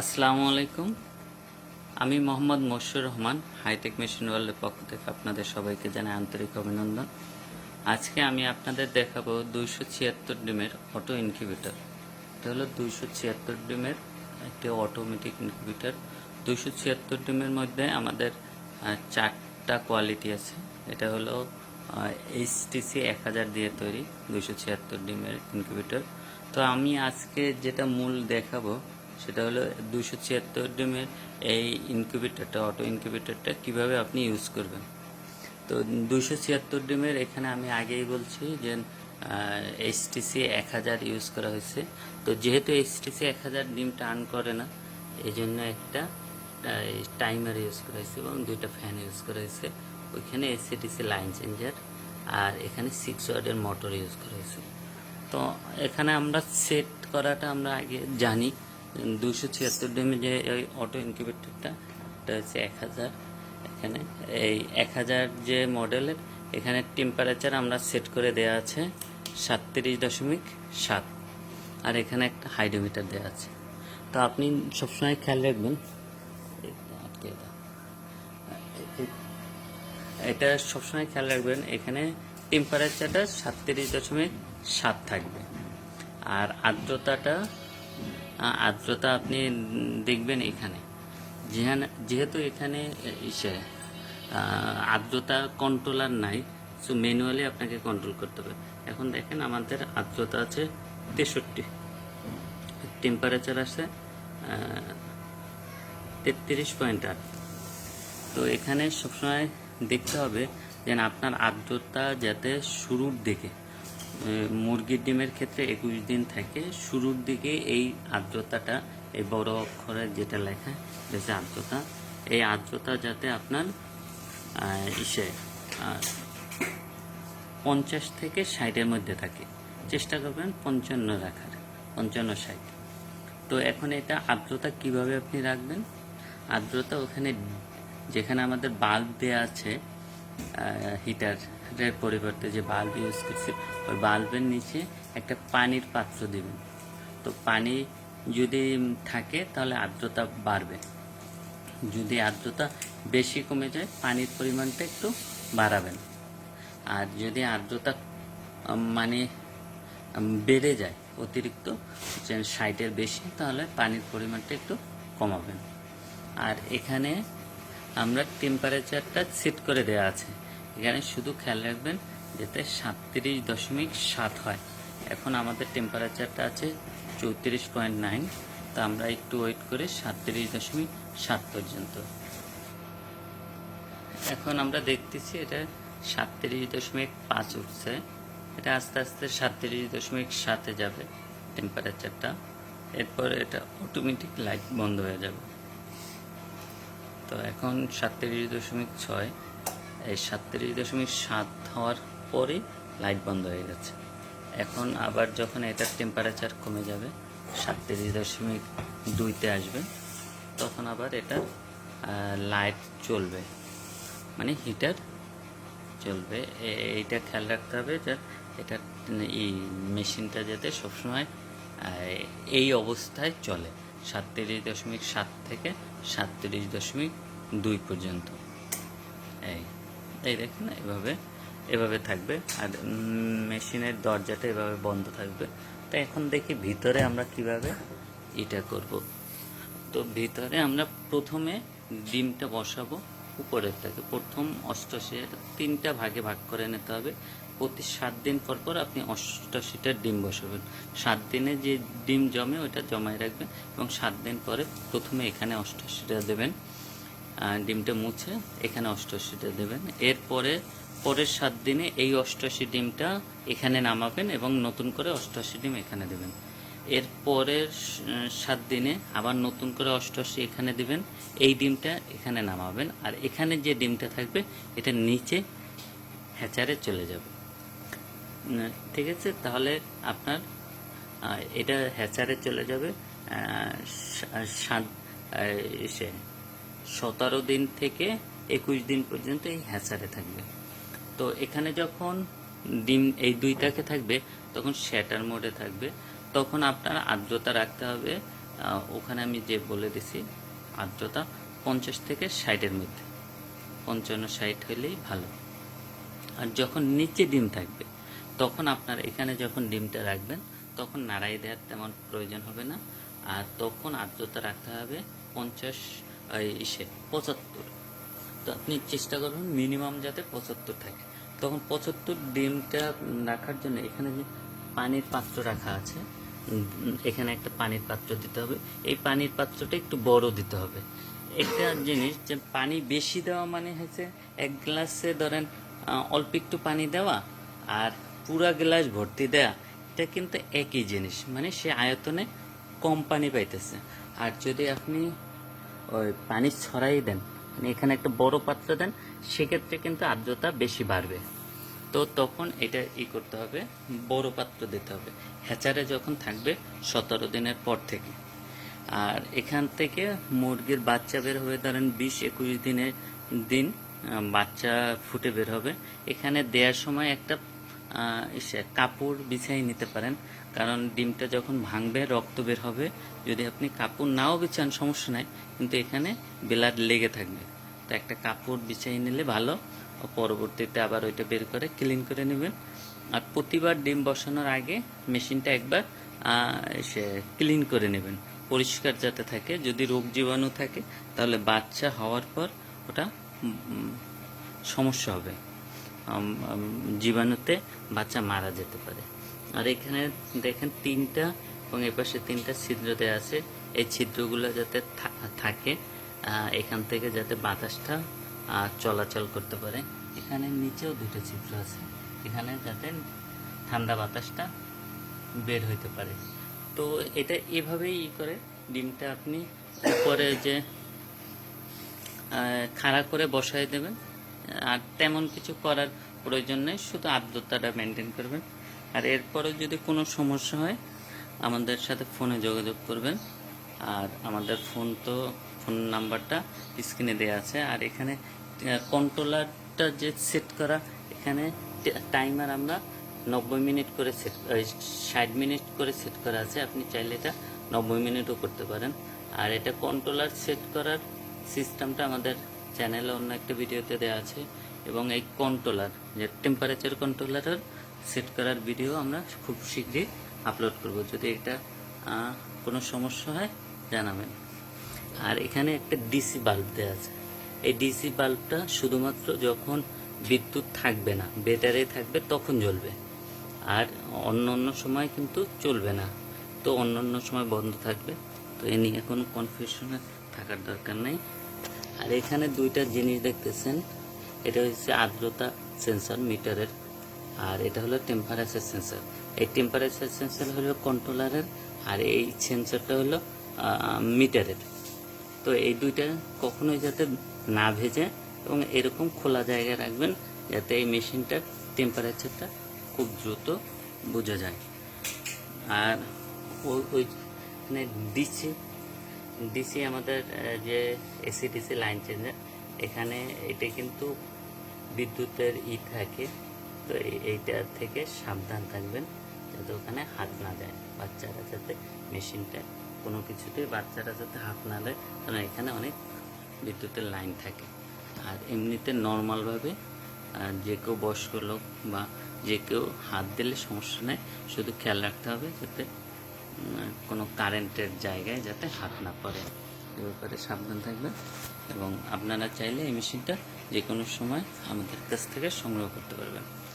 আসসালামু আলাইকুম। আমি মোহাম্মদ মশুর রহমান, হাইটেক মেশিন ওয়ার্ল্ডের পক্ষ থেকে আপনাদের সবাইকে জানাই আন্তরিক অভিনন্দন। আজকে আমি আপনাদের দেখাবো দুইশো ছিয়াত্তর ডিমের অটো ইনকিউবেটর। এটা হলো দুইশো ছিয়াত্তর ডিমের একটি অটোমেটিক ইনকিউবেটর দুইশো ছিয়াত্তর ডিমের মধ্যে আমাদের চারটা কোয়ালিটি আছে। এটা হলো এইচটিসি এক হাজার দিয়ে তৈরি দুইশো ছিয়াত্তর ডিমের ইনকিউবেটর তো আমি আজকে যেটা মূল দেখাবো সেটা হলো দুশো ছিয়াত্তর ডিমের এই ইনকিউবেটরটা অটো ইনকিউবেটরটা কীভাবে আপনি ইউজ করবেন? তো দুশো ছিয়াত্তর ডিমের এখানে আমি আগেই বলছি যে এইচটিসি এক হাজার ইউজ করা হয়েছে। তো যেহেতু এইচটিসি এক হাজার ডিম টার্ন করে না এই জন্য একটা টাইমার ইউজ করা হয়েছে এবং দুইটা ফ্যান ইউজ করা হয়েছে। ওইখানে এসিটিসি লাইন চেঞ্জার আর এখানে সিক্স ওয়ার্ডের মোটর ইউজ করা হয়েছে। তো এখানে আমরা সেট করাটা আমরা আগে জানি। দুশো ছিয়াত্তর ডিমে যে ওই অটো ইনকিউবেটরটা এটা হচ্ছে এক হাজার। এখানে এই এক হাজার যে মডেলের এখানে টেম্পারেচার আমরা সেট করে দেওয়া আছে সাতত্রিশ দশমিক সাত। আর এখানে একটা হাইড্রোমিটার দেওয়া আছে। তো আপনি সবসময় খেয়াল রাখবেন, এটা সবসময় খেয়াল রাখবেন, এখানে টেম্পারেচারটা সাতত্রিশ দশমিক সাত থাকবে। আর আর্দ্রতাটা আর্দ্রতা আপনি দেখবেন এখানে। যেহেতু এখানে ইসে আর্দ্রতা কন্ট্রোলার নাই সো ম্যানুয়ালি আপনাকে কন্ট্রোল করতে হবে। এখন দেখেন আমাদের আর্দ্রতা আছে তেষট্টি। টেম্পারেচার আছে তেত্রিশ পয়েন্ট আট। তো এখানে সবসময় দেখতে হবে যে আপনার আর্দ্রতা যাতে শুরুর দিকে মুরগির ডিমের ক্ষেত্রে একুশ দিন থাকে, শুরুর দিকে এই আর্দ্রতাটা, এই বড় অক্ষরে যেটা লেখা যে আর্দ্রতা, এই আর্দ্রতা যাতে আপনার ইসে পঞ্চাশ থেকে ষাটের মধ্যে থাকে। চেষ্টা করবেন পঞ্চান্ন রাখার, পঞ্চান্ন ষাট। তো এখন এটা আর্দ্রতা কীভাবে আপনি রাখবেন? আর্দ্রতা ওখানে, যেখানে আমাদের বাল্ব দেওয়া আছে হিটারের পরিবর্তে যে বাল্ব ইউজ করছি, ওই বাল্বের নিচে একটা পানির পাত্র দিবেন। তো পানি যদি থাকে, তাহলে আর্দ্রতা বাড়বে। যদি আর্দ্রতা বেশি কমে যায়, পানির পরিমাণটা একটু বাড়াবেন। আর যদি আর্দ্রতা মানে বেড়ে যায়, অতিরিক্ত ষাটের বেশি, তাহলে পানির পরিমাণটা একটু কমাবেন। আর এখানে আমরা টেম্পারেচারটা সেট করে দেওয়া আছে। এখানে শুধু খেয়াল রাখবেন যাতে সাতত্রিশ দশমিক সাত হয়। এখন আমাদের টেম্পারেচারটা আছে চৌত্রিশ পয়েন্ট নাইন। তো আমরা একটু ওয়েট করে সাতত্রিশ দশমিক সাত পর্যন্ত। এখন আমরা দেখতেছি এটা সাতত্রিশ দশমিক পাঁচ উঠছে। এটা আস্তে আস্তে সাতত্রিশ দশমিক সাতে যাবে টেম্পারেচারটা এরপর এটা অটোমেটিক লাইট বন্ধ হয়ে যাবে। তো এখন সাতত্রিশ দশমিক ছয় এই সাতত্রিশ দশমিক সাত হওয়ার পরে লাইট বন্ধ হয়ে গেছে। এখন আবার যখন এটার টেম্পারেচার কমে যাবে, সাতত্রিশ দশমিক দুইতে আসবে, তখন আবার এটা লাইট চলবে। মানে হিটার চলবে। এইটা খেয়াল রাখতে হবে যে এটা, এই মেশিনটা যাতে সবসময় এই অবস্থায় চলে, সাতত্রিশ দশমিক সাত থেকে সাতত্রিশ দশমিক দুই পর্যন্ত। এই। এই দেখেন, এভাবে এভাবে থাকবে। আর মেশিনের দরজাটা এভাবে বন্ধ থাকবে। তো এখন দেখি ভিতরে আমরা কীভাবে এটা করব। তো ভিতরে আমরা প্রথমে ডিমটা বসাবো উপরের থেকে প্রথম অষ্টআশি এটা তিনটা ভাগে ভাগ করে নিতে হবে। প্রতি সাত দিন পর পর আপনি অষ্টআশিটা ডিম বসাবেন। সাত দিনে যে ডিম জমে ওটা জমায় রাখবেন এবং সাত দিন পরে প্রথমে এখানে অষ্টআশিটা দেবেন। ডিমটা মুছে এখানে অষ্টআশিটা দেবেন। এরপরে পরের সাত দিনে এই অষ্টআশি ডিমটা এখানে নামাবেন এবং নতুন করে অষ্টআশি ডিম এখানে দেবেন। এর পরের সাত দিনে আবার নতুন করে অষ্টআশি এখানে দিবেন, এই ডিমটা এখানে নামাবেন। আর এখানে যে ডিমটা থাকবে, এটা নিচে হ্যাচারে চলে যাবে। ঠিক আছে? তাহলে আপনার এটা হ্যাচারে চলে যাবে সাত সে সতেরো দিন থেকে একুশ দিন পর্যন্ত এই হ্যাচারে থাকবে। তো এখানে যখন ডিম এই দুইটাকে থাকবে, তখন শ্যাটার মোডে থাকবে। তখন আপনার আর্দ্রতা রাখতে হবে ওখানে আমি যে বলে দিছি, আর্দ্রতা পঞ্চাশ থেকে ষাটের মধ্যে। পঞ্চান্ন, ষাট হলেই ভালো। আর যখন নিচে ডিম থাকবে, তখন আপনার এখানে যখন ডিমটা রাখবেন, তখন নাড়াই দেওয়ার তেমন প্রয়োজন হবে না। আর তখন আর্দ্রতা রাখতে হবে পঞ্চাশ ইসে পঁচাত্তর। তো আপনি চেষ্টা করবেন মিনিমাম যাতে পঁচাত্তর থাকে। তখন পঁচাত্তর ডিমটা রাখার জন্য এখানে যে পানির পাত্র রাখা আছে, এখানে একটা পানির পাত্র দিতে হবে। এই পানির পাত্রটা একটু বড় দিতে হবে। একটা জিনিস যে পানি বেশি দেওয়া মানে হচ্ছে এক গ্লাসে ধরেন অল্প একটু পানি দেওয়া আর পুরা গ্লাস ভর্তি দেওয়া এটা কিন্তু একই জিনিস। মানে সে আয়তনে কম পানি পাইতেছে। আর যদি আপনি ওই পানি ছড়াই দেন। মানে এখানে একটা বড় পাত্র দেন, সেক্ষেত্রে কিন্তু আর্দ্রতা বেশি বাড়বে। তো তখন এটা ই করতে হবে, বড় পাত্র দিতে হবে। হ্যাচারে যখন থাকবে সতেরো দিনের পর থেকে। আর এখান থেকে মুরগির বাচ্চা বের হবে ধরেন বিশ একুশ দিনের দিন বাচ্চা ফুটে বের হবে। এখানে দেওয়ার সময় একটা কাপড় বিছাই নিতে পারেন। কারণ ডিমটা যখন ভাঙবে, রক্ত বের হবে। যদি আপনি কাপড় নাও বিছান, সমস্যা নাই। কিন্তু এখানে ব্লাড লেগে থাকবে। তো একটা কাপড় বিছাই নিলে ভালো। পরবর্তীতে আবার ওইটা বের করে ক্লিন করে নেবেন। আর প্রতিবার ডিম বসানোর আগে মেশিনটা একবার সে ক্লিন করে নেবেন। পরিষ্কার যাতে থাকে। যদি রোগ জীবাণু থাকে, তাহলে বাচ্চা হওয়ার পর ওটা সমস্যা হবে। জীবাণুতে বাচ্চা মারা যেতে পারে। আর এখানে দেখেন তিনটা এবং এপাশে তিনটা ছিদ্র দেওয়া আছে। এই ছিদ্রগুলো যাতে থাকে এখান থেকে যাতে বাতাসটা চলাচল করতে পারে। এখানে নিচেও দুটো ছিদ্র আছে। এখানে যাতে ঠান্ডা বাতাসটা বের হইতে পারে। তো এটা এভাবেই ই করে। ডিমটা আপনি উপরে যে খাড়া করে বসাই দেবেন আর তেমন কিছু করার প্রয়োজন নেই। শুধু আর্দ্রতাটা মেনটেন করবেন। আর এরপরে যদি কোনো সমস্যা হয়, আমাদের সাথে ফোনে যোগাযোগ করবেন। আর আমাদের ফোন তো, ফোন নাম্বারটা স্ক্রিনে দেওয়া আছে। আর এখানে কন্ট্রোলারটা যে সেট করা, এখানে টাইমার আমরা নব্বই মিনিট করে সেট ষাট মিনিট করে সেট করা আছে। আপনি চাইলে এটা নব্বই মিনিটও করতে পারেন। আর এটা কন্ট্রোলার সেট করার সিস্টেমটা আমাদের চ্যানেলে অন্য একটা ভিডিওতে দেওয়া আছে। এবং এই কন্ট্রোলার যে টেম্পারেচার কন্ট্রোলারের সেট করার ভিডিও আমরা খুব শীঘ্রই আপলোড করব। যদি এটা কোনো সমস্যা হয়, জানাবেন। আর এখানে একটা ডিসি বাল্ব দেওয়া আছে। এই ডিসি বাল্বটা শুধুমাত্র যখন বিদ্যুৎ থাকবে না, ব্যাটারি থাকবে, তখন জ্বলবে। আর অন্য অন্য সময় কিন্তু চলবে না। তো অন্য অন্য সময় বন্ধ থাকবে। তো এ নিয়ে কোনো কনফিউশনে থাকার দরকার নেই। আর এখানে দুইটা জিনিস দেখতেছেন। এটা হচ্ছে আর্দ্রতা সেন্সর মিটারের আর এটা হলো টেম্পারেচার সেন্সর এই টেম্পারেচার সেন্সর হলো কন্ট্রোলারের আর এই সেন্সরটা হলো মিটারের তো এই দুইটা কখনোই যাতে না ভেজে এবং এরকম খোলা জায়গায় রাখবেন যাতে এই মেশিনটার টেম্পারেচারটা খুব দ্রুত বোঝা যায়। আর ওই মানে ডিসি ডিসি আমাদের যে এসি ডিসি লাইন চেঞ্জার এখানে এটা কিন্তু বিদ্যুতের ই থাকে। তো এই- এইটা থেকে সাবধান থাকবেন যাতে ওখানে হাত না যায় বাচ্চারা যাতে মেশিনটা কোনো কিছুতেই বাচ্চারা যাতে হাত না দেয়, কারণ এখানে অনেক বিদ্যুতের লাইন থাকে। আর এমনিতে নর্মালভাবে যে কেউ বয়স্ক লোক বা যে কেউ হাত দিলে সমস্যা নেই, শুধু খেয়াল রাখতে হবে যাতে কোনো কারেন্টের জায়গায় যাতে হাত না পড়ে। এ ব্যাপারে সাবধান থাকবেন এবং আপনারা চাইলে এই মেশিনটা যে কোনো সময় আমাদের কাছ থেকে সংগ্রহ করতে পারবেন।